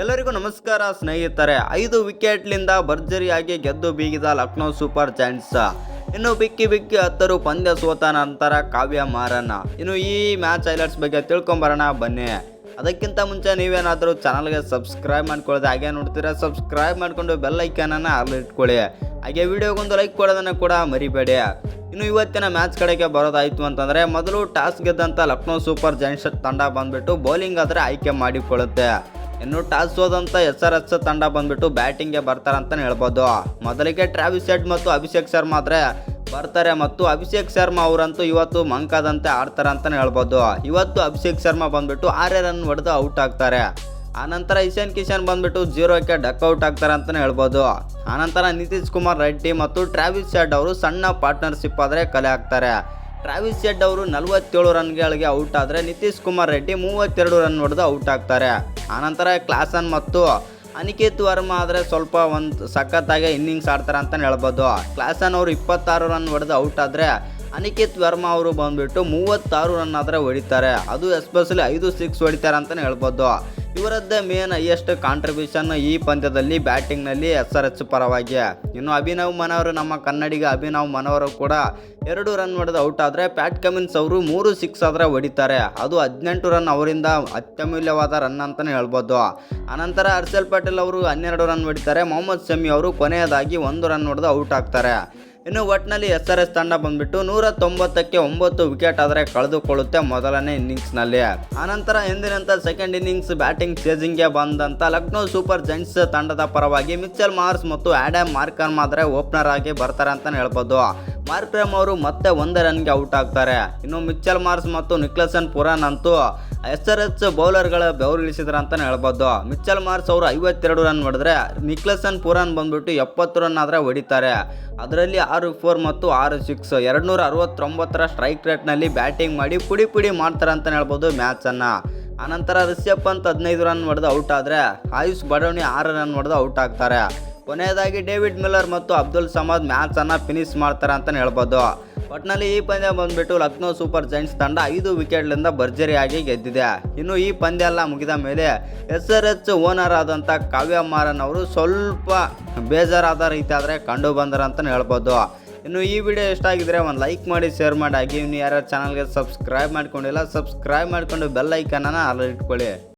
ಎಲ್ಲರಿಗೂ ನಮಸ್ಕಾರ, ಸ್ನೇಹಿತರೆ. ಐದು ವಿಕೆಟ್ಲಿಂದ ಭರ್ಜರಿಯಾಗಿ ಗೆದ್ದು ಬೀಗಿದ ಲಕ್ನೋ ಸೂಪರ್ ಜಾಯಿಂಟ್ಸ್. ಇನ್ನು ಬಿಕ್ಕಿ ಬಿಕ್ಕಿ ಹತ್ತರು ಪಂದ್ಯ ಸೋತ ನಂತರ ಕಾವ್ಯ ಮಾರಣ ಇನ್ನು ಈ ಮ್ಯಾಚ್ ಹೈಲೈಟ್ಸ್ ಬಗ್ಗೆ ತಿಳ್ಕೊಂಬರೋಣ, ಬನ್ನಿ. ಅದಕ್ಕಿಂತ ಮುಂಚೆ ನೀವೇನಾದರೂ ಚಾನಲ್ಗೆ ಸಬ್ಸ್ಕ್ರೈಬ್ ಮಾಡ್ಕೊಳ್ಳೋದು ಹಾಗೆ ನೋಡ್ತೀರಾ, ಸಬ್ಸ್ಕ್ರೈಬ್ ಮಾಡಿಕೊಂಡು ಬೆಲ್ ಐಕಾನನ್ನು ಅಲ್ಲಿ ಇಟ್ಕೊಳ್ಳಿ. ಹಾಗೆ ವಿಡಿಯೋಗೊಂದು ಲೈಕ್ ಕೊಡೋದನ್ನು ಕೂಡ ಮರಿಬೇಡಿ. ಇನ್ನು ಇವತ್ತಿನ ಮ್ಯಾಚ್ ಕಡೆಗೆ ಬರೋದಾಯಿತು ಅಂತಂದರೆ, ಮೊದಲು ಟಾಸ್ ಗೆದ್ದಂಥ ಲಕ್ನೋ ಸೂಪರ್ ಜೈಂಟ್ಸ್ ತಂಡ ಬಂದುಬಿಟ್ಟು ಬೌಲಿಂಗ್ ಆದರೆ ಆಯ್ಕೆ ಮಾಡಿಕೊಳ್ಳುತ್ತೆ. ಇನ್ನು ಟಾಸ್ ಹೋದಂಥ ಎಸ್ ಆರ್ ಎಸ್ ತಂಡ ಬಂದ್ಬಿಟ್ಟು ಬ್ಯಾಟಿಂಗ್ಗೆ ಅಂತ ಹೇಳ್ಬೋದು. ಮೊದಲಿಗೆ ಟ್ರಾವಿಸ್ ಹೆಡ್ ಮತ್ತು ಅಭಿಷೇಕ್ ಶರ್ಮಾ ಆದರೆ ಬರ್ತಾರೆ ಮತ್ತು ಅಭಿಷೇಕ್ ಶರ್ಮಾ ಅವರಂತೂ ಇವತ್ತು ಮಂಕಾದಂತೆ ಆಡ್ತಾರೆ ಅಂತಲೇ ಹೇಳ್ಬೋದು. ಇವತ್ತು ಅಭಿಷೇಕ್ ಶರ್ಮಾ ಬಂದ್ಬಿಟ್ಟು ಆರೇ ರನ್ ಹೊಡೆದು ಔಟ್ ಆಗ್ತಾರೆ. ಆನಂತರ ಇಶಾನ್ ಕಿಶನ್ ಬಂದ್ಬಿಟ್ಟು ಡಕ್ ಔಟ್ ಆಗ್ತಾರೆ ಅಂತಲೇ ಹೇಳ್ಬೋದು. ಆನಂತರ ನಿತೀಶ್ ಕುಮಾರ್ ರೆಡ್ಡಿ ಮತ್ತು ಟ್ರಾವಿಸ್ ಶೆಡ್ ಅವರು ಸಣ್ಣ ಪಾರ್ಟ್ನರ್ಶಿಪ್ ಆದರೆ ಕಲೆ ಹಾಕ್ತಾರೆ ಟ್ರಾವಿಸ್ ಜೆಡ್ ಅವರು ನಲವತ್ತೇಳು ರನ್ಗಳಿಗೆ ಔಟ್ ಆದರೆ ನಿತೀಶ್ ಕುಮಾರ್ ರೆಡ್ಡಿ ಮೂವತ್ತೆರಡು ರನ್ ಹೊಡೆದು ಔಟ್ ಆಗ್ತಾರೆ. ಆನಂತರ ಕ್ಲಾಸನ್ ಮತ್ತು ಅನಿಕೇತ್ ವರ್ಮಾ ಆದರೆ ಸ್ವಲ್ಪ ಒಂದು ಸಖತ್ತಾಗಿ ಇನ್ನಿಂಗ್ಸ್ ಆಡ್ತಾರೆ ಅಂತಲೇ ಹೇಳ್ಬೋದು. ಕ್ಲಾಸನ್ ಅವರು ಇಪ್ಪತ್ತಾರು ರನ್ ಹೊಡೆದು ಔಟ್ ಆದರೆ ಅನಿಕೇತ್ ವರ್ಮಾ ಅವರು ಬಂದ್ಬಿಟ್ಟು ಮೂವತ್ತಾರು ರನ್ ಆದರೆ ಹೊಡಿತಾರೆ. ಅದು ಎಸ್ಪೆಷಲಿ ಐದು ಸಿಕ್ಸ್ ಹೊಡಿತಾರೆ ಅಂತಲೇ ಹೇಳ್ಬೋದು. ಇವರದ್ದೇ ಮೇನ್ ಹೈಯೆಸ್ಟ್ ಕಾಂಟ್ರಿಬ್ಯೂಷನ್ ಈ ಪಂದ್ಯದಲ್ಲಿ ಬ್ಯಾಟಿಂಗ್ನಲ್ಲಿ ಎಸ್ ಆರ್ ಎಚ್ ಪರವಾಗಿ. ಇನ್ನು ಅಭಿನವ್ ಮನವರು ನಮ್ಮ ಕನ್ನಡಿಗ ಅಭಿನವ್ ಮನೋರು ಕೂಡ ಎರಡು ರನ್ ಹೊಡೆದು ಔಟ್ ಆದರೆ ಪ್ಯಾಟ್ ಕಮಿನ್ಸ್ ಅವರು ಮೂರು ಸಿಕ್ಸ್ ಆದರೆ ಹೊಡಿತಾರೆ. ಅದು ಹದಿನೆಂಟು ರನ್ ಅವರಿಂದ ಅತ್ಯಮೂಲ್ಯವಾದ ರನ್ ಅಂತಲೇ ಹೇಳ್ಬೋದು. ಅನಂತರ ಹರ್ಷಲ್ ಪಟೇಲ್ ಅವರು ಹನ್ನೆರಡು ರನ್ ಹೊಡಿತಾರೆ. ಮೊಹಮ್ಮದ್ ಶಮಿ ಅವರು ಕೊನೆಯದಾಗಿ ಒಂದು ರನ್ ಹೊಡೆದು ಔಟ್ ಆಗ್ತಾರೆ. ಇನ್ನು ಒಟ್ಟಿನಲ್ಲಿ ಎಸ್ ಆರ್ ಎಸ್ ತಂಡ ಬಂದ್ಬಿಟ್ಟು ನೂರ ತೊಂಬತ್ತಕ್ಕೆ ಒಂಬತ್ತು ವಿಕೆಟ್ ಆದರೆ ಕಳೆದುಕೊಳ್ಳುತ್ತೆ ಮೊದಲನೇ ಇನ್ನಿಂಗ್ಸ್ನಲ್ಲಿ. ಆನಂತರ ಎಂದಿನಂತ ಸೆಕೆಂಡ್ ಇನ್ನಿಂಗ್ಸ್ ಬ್ಯಾಟಿಂಗ್ ಚೇಜಿಂಗ್ಗೆ ಬಂದಂತ ಲಕ್ನೋ ಸೂಪರ್ ಜೈಂಟ್ಸ್ ತಂಡದ ಪರವಾಗಿ ಮಿಚ್ಚಲ್ ಮಾರ್ಸ್ ಮತ್ತು ಆ್ಯಡಮ್ ಮಾರ್ಕರ್ ಮಾತ್ರ ಓಪನರ್ ಆಗಿ ಬರ್ತಾರೆ ಅಂತಲೇ ಹೇಳ್ಬೋದು. ಮಾರ್ಕ್ರಮ್ ಅವರು ಮತ್ತೆ ಒಂದೇ ರನ್ಗೆ ಔಟ್ ಆಗ್ತಾರೆ. ಇನ್ನು ಮಿಚ್ಚಲ್ ಮಾರ್ಸ್ ಮತ್ತು ನಿಕ್ಲಸನ್ ಪುರಾನ್ ಅಂತೂ ಎಸ್ ಆರ್ ಎಚ್ ಬೌಲರ್ಗಳ ಬೆವರಿಳಿಸಿದ್ರು ಅಂತಲೇ ಹೇಳ್ಬೋದು. ಮಿಚ್ಚಲ್ ಮಾರ್ಸ್ ಅವರು ಐವತ್ತೆರಡು ರನ್ ಹೊಡೆದ್ರೆ ನಿಕ್ಲಸನ್ ಪುರಾನ್ ಬಂದ್ಬಿಟ್ಟು ಎಪ್ಪತ್ತು ರನ್ ಆದರೆ ಹೊಡಿತಾರೆ. ಅದರಲ್ಲಿ ಆರು ಫೋರ್ ಮತ್ತು ಆರು ಸಿಕ್ಸ್ ಎರಡುನೂರ ಅರವತ್ತೊಂಬತ್ತರ ಸ್ಟ್ರೈಕ್ ರೇಟ್ನಲ್ಲಿ ಬ್ಯಾಟಿಂಗ್ ಮಾಡಿ ಪುಡಿ ಪುಡಿ ಮಾಡ್ತಾರೆ ಅಂತಲೇ ಹೇಳ್ಬೋದು ಮ್ಯಾಚನ್ನು ಆನಂತರ ರಿಷಬ್ ಪಂತ್ ಹದಿನೈದು ರನ್ ಹೊಡೆದು ಔಟ್ ಆದರೆ ಆಯುಷ್ ಬಡವಣಿ ಆರು ರನ್ ಹೊಡೆದು ಔಟ್ ಆಗ್ತಾರೆ. ಕೊನೆಯದಾಗಿ ಡೇವಿಡ್ ಮಿಲ್ಲರ್ ಮತ್ತು ಅಬ್ದುಲ್ ಸಮದ್ ಮ್ಯಾಚನ್ನು ಫಿನಿಶ್ ಮಾಡ್ತಾರೆ ಅಂತಲೇ ಹೇಳ್ಬೋದು. ಒಟ್ನಲ್ಲಿ ಈ ಪಂದ್ಯ ಬಂದ್ಬಿಟ್ಟು ಲಕ್ನೋ ಸೂಪರ್ ಜೈಂಟ್ಸ್ ತಂಡ ಐದು ವಿಕೆಟ್ಲಿಂದ ಭರ್ಜರಿಯಾಗಿ ಗೆದ್ದಿದೆ. ಇನ್ನು ಈ ಪಂದ್ಯ ಎಲ್ಲ ಮುಗಿದ ಮೇಲೆ ಎಸ್ ಆರ್ ಎಚ್ ಓನರ್ ಆದಂಥ ಕಾವ್ಯ ಮಾರನ್ ಅವರು ಸ್ವಲ್ಪ ಬೇಜಾರಾದ ರೀತಿ ಆದರೆ ಕಂಡು ಬಂದರು ಅಂತಲೇ ಹೇಳ್ಬೋದು. ಇನ್ನು ಈ ವಿಡಿಯೋ ಇಷ್ಟ ಆಗಿದ್ರೆ ಒಂದು ಲೈಕ್ ಮಾಡಿ, ಶೇರ್ ಮಾಡಿ. ಆಗಿ ಇನ್ನು ಯಾರ್ಯಾರು ಚಾನಲ್ಗೆ ಸಬ್ಸ್ಕ್ರೈಬ್ ಮಾಡ್ಕೊಂಡಿಲ್ಲ, ಸಬ್ಸ್ಕ್ರೈಬ್ ಮಾಡಿಕೊಂಡು ಬೆಲ್ ಐಕನನ್ನು ಇಟ್ಕೊಳ್ಳಿ.